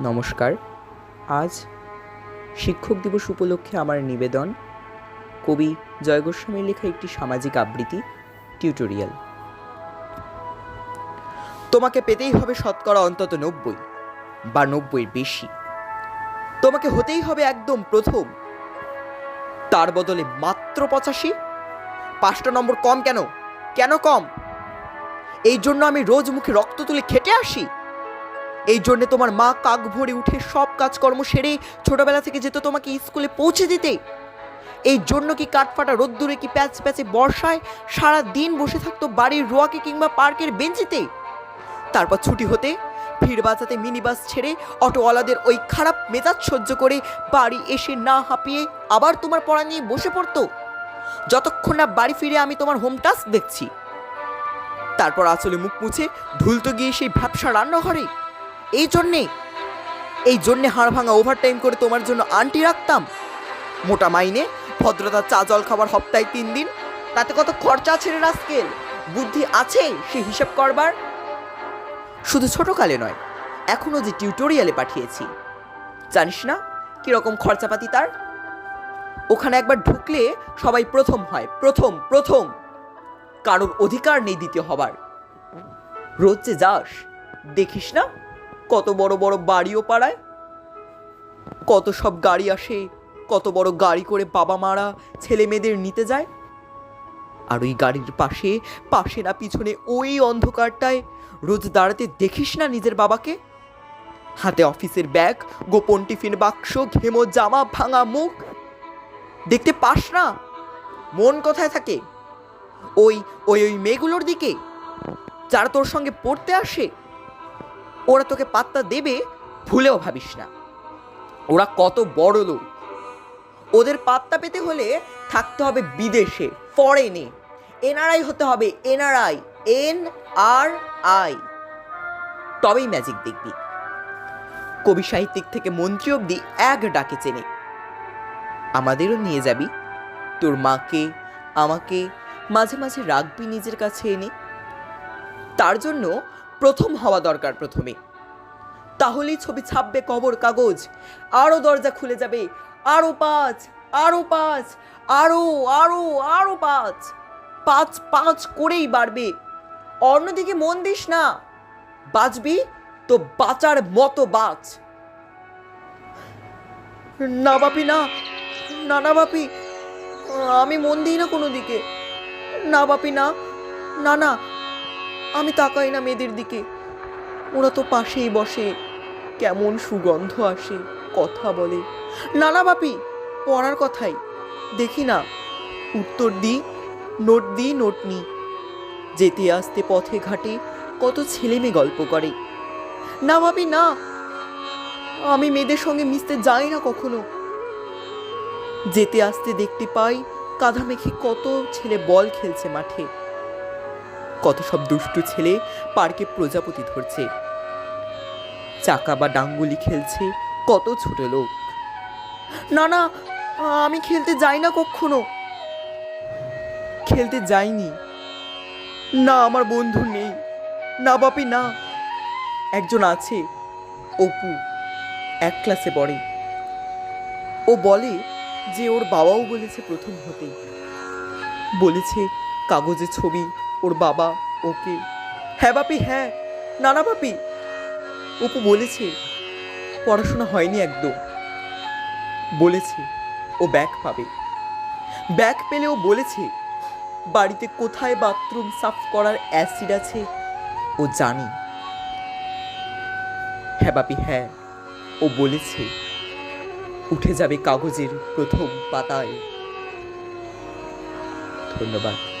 নমস্কার। আজ শিক্ষক দিবস উপলক্ষে আমার নিবেদন কবি জয়গোস্বামীর লেখা একটি সামাজিক আবৃত্তি, টিউটোরিয়াল। তোমাকে পেতেই হবে শতকরা অন্তত নব্বই বা নব্বইয়ের বেশি। তোমাকে হতেই হবে একদম প্রথম। তার বদলে মাত্র পঁচাশি? পাঁচটা নম্বর কম কেন? কেন কম? এই জন্য আমি রোজ মুখে রক্ত তুলে খেটে আসি? এই জন্য তোমার মা কাক ভরে উঠে সব কাজকর্ম সেরে ছোটবেলা থেকে যেত তোমাকে স্কুলে পৌঁছে দিতে। এই জন্য কি কাঠফাটা রোদ্দুরে কি প্যাচ প্যাচে বর্ষায় সারা দিন বসে থাকতো বাড়ির রোয়াকে কিংবা পার্কের বেঞ্চিতে? তারপর ছুটি হতে ভিড় বাঁচাতে মিনি বাস ছেড়ে অটোওয়ালাদের ওই খারাপ মেজাজ সহ্য করে বাড়ি এসে না হাঁপিয়ে আবার তোমার পড়া নিয়ে বসে পড়তো। যতক্ষণ না বাড়ি ফিরে আমি তোমার হোম টাস্ক দেখছি। তারপর আসলে মুখ মুছে ধুলতো গিয়ে সেই ভ্যাবসা রান্নাঘরে এই জন্যে এই জন্যে হাড় ভাঙা ওভারটাইম করে তোমার জন্য আন্টি রাখতাম। মোটা মাইনে, ভদ্রতা, চা, জল খাবার সপ্তাহে তিন দিন, তাতে কত খরচা ছেড়ে রাস্কেল? বুদ্ধি আছে সে হিসাব করবার? শুধু ছোটকালে নয় এখনও যে টিউটোরিয়ালে পাঠিয়েছি। জানিস না কীরকম খরচাপাতি তার? ওখানে একবার ঢুকলে সবাই প্রথম হয়, প্রথম প্রথম। কারোর অধিকার নেই দ্বিতীয় হবার। রোজ যে যাস, দেখিস না? কত বড় বড় বাড়িও পাড়ায়? কত সব গাড়ি আসে, কত বড় গাড়ি করে বাবা মারা ছেলে মেয়েদের নিতে যায়? আর ওই গাড়ির পাশে পাশে না পিছনে ওই অন্ধকারটায় রোজ দাঁড়াতে দেখিস না নিজের বাবাকে? হাতে অফিসের ব্যাগ, গোপন টিফিন বাক্স, ঘেমো জামা, ভাঙা মুখ। দেখতে পাস না? মন কোথায় থাকে? ওই ওই ওই মেয়েগুলোর দিকে? যারা তোর সঙ্গে পড়তে আসে? ওরা তোকে পাত্তা দেবে, ভুলেও ভাবিস না। ওরা কত বড় লোক। ওদের পাত্তা পেতে হলে থাকতে হবে বিদেশে ফরেনে এনআরআই হতে হবে এনআরআই, এন আর আই। তবেই ম্যাজিক দেখবি। কবি সাহিত্যিক থেকে মন্ত্রী অবধি এক ডাকে চেনে। আমাদেরও নিয়ে যাবি। তোর মাকে, আমাকে মাঝে মাঝে রাখবি নিজের কাছে এনে। তার জন্য প্রথম হওয়া দরকার প্রথমে। তাহলেই ছবি ছাপবে কবর কাগজ। আরও দরজা খুলে যাবে। আরও পাঁচ আরও পাঁচ আরও আরও আরও পাঁচ। পাঁচ পাঁচ করেই বাড়বে। অন্যদিকে মন দিস না। বাঁচবি তো বাঁচার মতো বাঁচ। না বাপি, না না না বাপি। আমি মন দিই না কোনো দিকে। না বাপি, না না না। আমি তাকাই না মেয়েদের দিকে। ওরা তো পাশেই বসে। কেমন সুগন্ধ আসে কথা বলে। না না বাপি, পড়ার কথাই। দেখি না, উত্তর দিই নোট দিই নোট নি। যেতে আসতে পথে ঘাটে কত ছেলে মেয়ে গল্প করে। না ভাবি না। আমি মেয়েদের সঙ্গে মিশতে যাই না কখনো। যেতে আসতে দেখতে পাই কাঁধা মেখে কত ছেলে বল খেলছে মাঠে। কত সব দুষ্টু ছেলে পার্কে প্রজাপতি ধরছে। চাকা বা ডাঙ্গুলি খেলছে। কত ছোট লোক। না না, আমি খেলতে যাই না কখনো। খেলতে যাইনি। না, আমার বন্ধু নেই। না, বাপি, না। একজন আছে, অপু। এক ক্লাসে পড়ে। ও বলে যে ওর বাবাও বলেছে প্রথম হতে। বলেছে কাগজে ছবি, ওর বাবা, ওকে। হ্যাঁ বাপি হ্যাঁ। না না, বাপি অপু বলেছে, পড়াশোনা হয়নি একদম। বলেছে, ও ব্যাগ পাবে। ব্যাগ পেলেও বলেছে, বাড়িতে কোথায় বাথরুম সাফ করার অ্যাসিড আছে, ও জানে। হ্যাঁ বাপি হ্যাঁ ও বলেছে, উঠে যাবে কাগজের প্রথম পাতায়। ধন্যবাদ।